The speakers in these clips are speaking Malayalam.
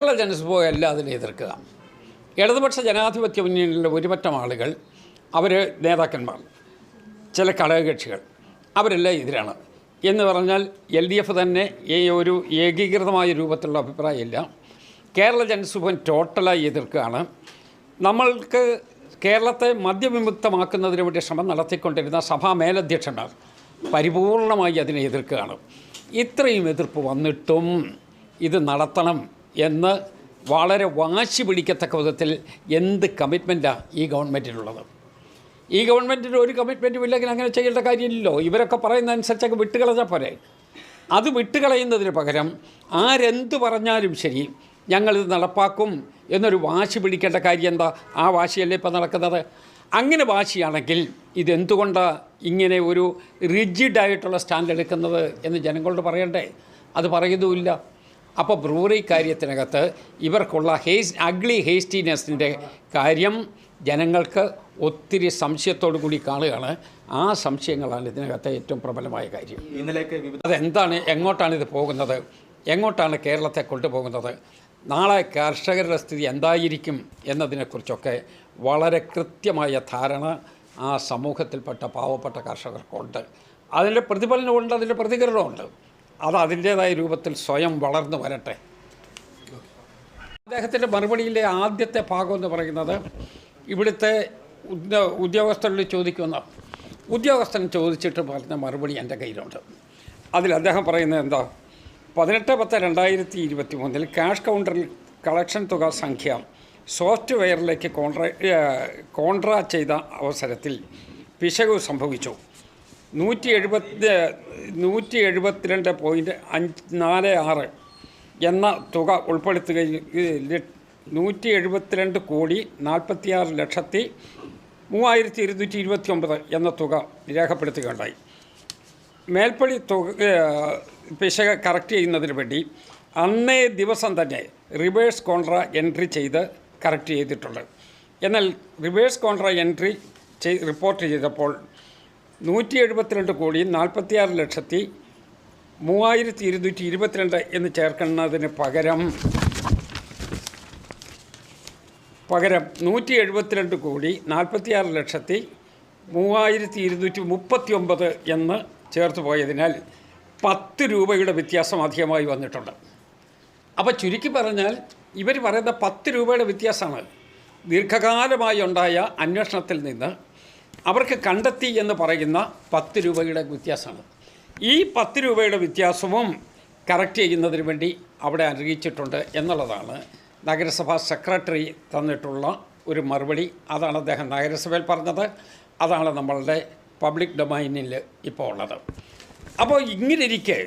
കേരള ജനസഭ എല്ലാം അതിനെ എതിർക്കുക. ഇടതുപക്ഷ ജനാധിപത്യ മുന്നണിയിലെ ഒരുപറ്റം ആളുകൾ അവർ നേതാക്കന്മാർ ചില ഘടകകക്ഷികൾ അവരെല്ലാം എതിരാണ്. എന്ന് പറഞ്ഞാൽ എൽ ഡി എഫ് തന്നെ ഈ ഒരു ഏകീകൃതമായ രൂപത്തിലുള്ള അഭിപ്രായമില്ല. കേരള ജനസഭൻ ടോട്ടലായി എതിർക്കുകയാണ്. നമ്മൾക്ക് കേരളത്തെ മദ്യവിമുക്തമാക്കുന്നതിന് വേണ്ടി ശ്രമം നടത്തിക്കൊണ്ടിരുന്ന സഭാ മേലധ്യക്ഷന്മാർ പരിപൂർണമായി അതിനെ എതിർക്കുകയാണ്. ഇത്രയും എതിർപ്പ് വന്നിട്ടും ഇത് നടത്തണം. എന്ന് വളരെ വാശി പിടിക്കത്തക്ക വിധത്തിൽ എന്ത് കമ്മിറ്റ്മെന്റാണ് ഈ ഗവൺമെന്റിനുള്ളത് ഈ ഗവൺമെന്റിന് ഒരു കമ്മിറ്റ്മെന്റും ഇല്ലെങ്കിൽ അങ്ങനെ ചെയ്യേണ്ട കാര്യമില്ലല്ലോ. ഇവരൊക്കെ പറയുന്ന അനുസരിച്ചൊക്കെ വിട്ടുകളഞ്ഞാൽ പോരെ. അത് വിട്ടുകളയുന്നതിന് പകരം ആരെന്ത് പറഞ്ഞാലും ശരി ഞങ്ങളിത് നടപ്പാക്കും എന്നൊരു വാശി പിടിക്കേണ്ട കാര്യം എന്താ? ആ വാശിയല്ലേ ഇപ്പം നടക്കുന്നത്? അങ്ങനെ വാശിയാണെങ്കിൽ ഇതെന്തുകൊണ്ടാണ് ഇങ്ങനെ ഒരു റിജിഡായിട്ടുള്ള സ്റ്റാൻഡ് എടുക്കുന്നത് എന്ന് ജനങ്ങളോട് പറയണ്ടേ? അത് പറയുന്നുമില്ല. അപ്പോൾ ബ്രൂവറി കാര്യത്തിനകത്ത് ഇവർക്കുള്ള ഹേസ് അഗ്ലി ഹേസ്റ്റിനെസ്സിന്റെ കാര്യം ജനങ്ങൾക്ക് ഒത്തിരി സംശയത്തോടു കൂടി കാണുകയാണ്. ആ സംശയങ്ങളാണ് ഇതിനകത്തെ ഏറ്റവും പ്രബലമായ കാര്യം. ഇന്നലേക്ക് അതെന്താണ്? എങ്ങോട്ടാണ് ഇത് പോകുന്നത്? എങ്ങോട്ടാണ് കേരളത്തെ കൊണ്ടുപോകുന്നത്? നാളെ കർഷകരുടെ സ്ഥിതി എന്തായിരിക്കും എന്നതിനെക്കുറിച്ചൊക്കെ വളരെ കൃത്യമായ ധാരണ ആ സമൂഹത്തിൽപ്പെട്ട പാവപ്പെട്ട കർഷകർക്കുണ്ട്. അതിന്റെ പ്രതിഫലനമുണ്ട് അതിന്റെ പ്രതികരണമുണ്ട്. അത് അതിന്റേതായ രൂപത്തിൽ സ്വയം വളർന്നു വരട്ടെ. അദ്ദേഹത്തിന്റെ മറുപടിയിലെ ആദ്യത്തെ ഭാഗം എന്ന് പറയുന്നത് ഇവിടുത്തെ ഉദ്യോ ഉദ്യോഗസ്ഥരോട് ചോദിക്കുന്ന ഉദ്യോഗസ്ഥൻ ചോദിച്ചിട്ട് പറഞ്ഞ മറുപടി എന്റെ കയ്യിലുണ്ട്. അതിൽ അദ്ദേഹം പറയുന്നത് എന്താ? പതിനെട്ട് പത്ത് രണ്ടായിരത്തി ഇരുപത്തി മൂന്നിൽ ക്യാഷ് കൗണ്ടറിൽ കളക്ഷൻ തുക സംഖ്യ സോഫ്റ്റ്വെയറിലേക്ക് കോൺട്രാ കോൺട്രാ ചെയ്ത അവസരത്തിൽ പിശകു സംഭവിച്ചു. നൂറ്റി എഴുപത്തി നൂറ്റി എഴുപത്തിരണ്ട് പോയിന്റ് അഞ്ച് നാല് ആറ് എന്ന തുക ഉൾപ്പെടുത്തുകയും നൂറ്റി എഴുപത്തിരണ്ട് കോടി നാൽപ്പത്തിയാറ് ലക്ഷത്തി മൂവായിരത്തി ഇരുന്നൂറ്റി ഇരുപത്തി ഒമ്പത് എന്ന തുക രേഖപ്പെടുത്തുകയുണ്ടായി. മേൽപ്പടി തുക പിശക കറക്റ്റ് ചെയ്യുന്നതിന് വേണ്ടി അന്നേ ദിവസം തന്നെ റിവേഴ്സ് കോൺട്ര എൻട്രി ചെയ്ത് കറക്റ്റ് ചെയ്തിട്ടുണ്ട്. എന്നാൽ റിവേഴ്സ് കോൺട്ര എൻട്രി റിപ്പോർട്ട് ചെയ്തപ്പോൾ നൂറ്റി എഴുപത്തിരണ്ട് കോടി നാൽപ്പത്തിയാറ് ലക്ഷത്തി മൂവായിരത്തി ഇരുന്നൂറ്റി ഇരുപത്തിരണ്ട് എന്ന് ചേർക്കുന്നതിന് പകരം പകരം നൂറ്റി എഴുപത്തിരണ്ട് കോടി നാൽപ്പത്തിയാറ് ലക്ഷത്തി മൂവായിരത്തി ഇരുന്നൂറ്റി മുപ്പത്തി ഒമ്പത് എന്ന് ചേർത്ത് പോയതിനാൽ പത്ത് രൂപയുടെ വ്യത്യാസം അധികമായി വന്നിട്ടുണ്ട്. അപ്പോൾ ചുരുക്കി പറഞ്ഞാൽ ഇവർ പറയുന്ന പത്ത് രൂപയുടെ വ്യത്യാസമാണ്. ദീർഘകാലമായി ഉണ്ടായ അന്വേഷണത്തിൽ നിന്ന് അവർക്ക് കണ്ടെത്തി എന്ന് പറയുന്ന പത്ത് രൂപയുടെ വ്യത്യാസമാണ്. ഈ പത്ത് രൂപയുടെ വ്യത്യാസവും കറക്റ്റ് ചെയ്യുന്നതിന് വേണ്ടി അവിടെ അറിയിച്ചിട്ടുണ്ട് എന്നുള്ളതാണ് നഗരസഭാ സെക്രട്ടറി തന്നിട്ടുള്ള ഒരു മറുപടി. അതാണ് അദ്ദേഹം നഗരസഭയിൽ പറഞ്ഞത്. അതാണ് നമ്മളുടെ പബ്ലിക് ഡൊമൈനിൽ ഇപ്പോൾ ഉള്ളത്. അപ്പോൾ ഇങ്ങനെ ഇരിക്കെ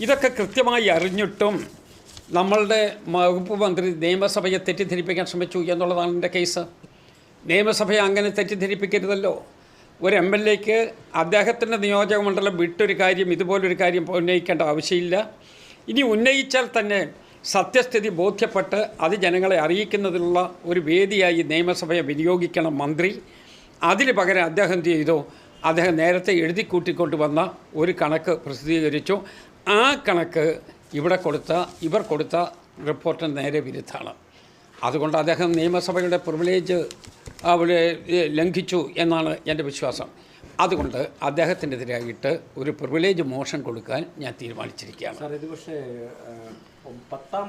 ഇതൊക്കെ കൃത്യമായി അറിഞ്ഞിട്ടും നമ്മളുടെ വകുപ്പ് മന്ത്രി നിയമസഭയെ തെറ്റിദ്ധരിപ്പിക്കാൻ ശ്രമിച്ചു എന്നുള്ളതാണ് എന്റെ കേസ് നിയമസഭയെ അങ്ങനെ തെറ്റിദ്ധരിപ്പിക്കരുതല്ലോ. ഒരു എം എൽ എക്ക് അദ്ദേഹത്തിന്റെ നിയോജക മണ്ഡലം വിട്ടൊരു കാര്യം ഇതുപോലൊരു കാര്യം ഉന്നയിക്കേണ്ട ആവശ്യമില്ല. ഇനി ഉന്നയിച്ചാൽ തന്നെ സത്യസ്ഥിതി ബോധ്യപ്പെട്ട് അത് ജനങ്ങളെ അറിയിക്കുന്നതിനുള്ള ഒരു വേദിയായി നിയമസഭയെ വിനിയോഗിക്കണം മന്ത്രി. അതിന് പകരം അദ്ദേഹം ചെയ്തു? അദ്ദേഹം നേരത്തെ എഴുതി കൂട്ടിക്കൊണ്ട് വന്ന ഒരു കണക്ക് പ്രസിദ്ധീകരിച്ചു. ആ കണക്ക് ഇവിടെ കൊടുത്ത ഇവർ കൊടുത്ത റിപ്പോർട്ടിന് നേരെ വിരുദ്ധമാണ് അതുകൊണ്ട് അദ്ദേഹം നിയമസഭയുടെ പ്രിവിലേജ് അവിടെ ലംഘിച്ചു എന്നാണ് എന്റെ വിശ്വാസം. അതുകൊണ്ട് അദ്ദേഹത്തിനെതിരായിട്ട് ഒരു പ്രിവിലേജ് മോഷൻ കൊടുക്കാൻ ഞാൻ തീരുമാനിച്ചിരിക്കുകയാണ്. സാർ ഇത് പക്ഷേ പത്താം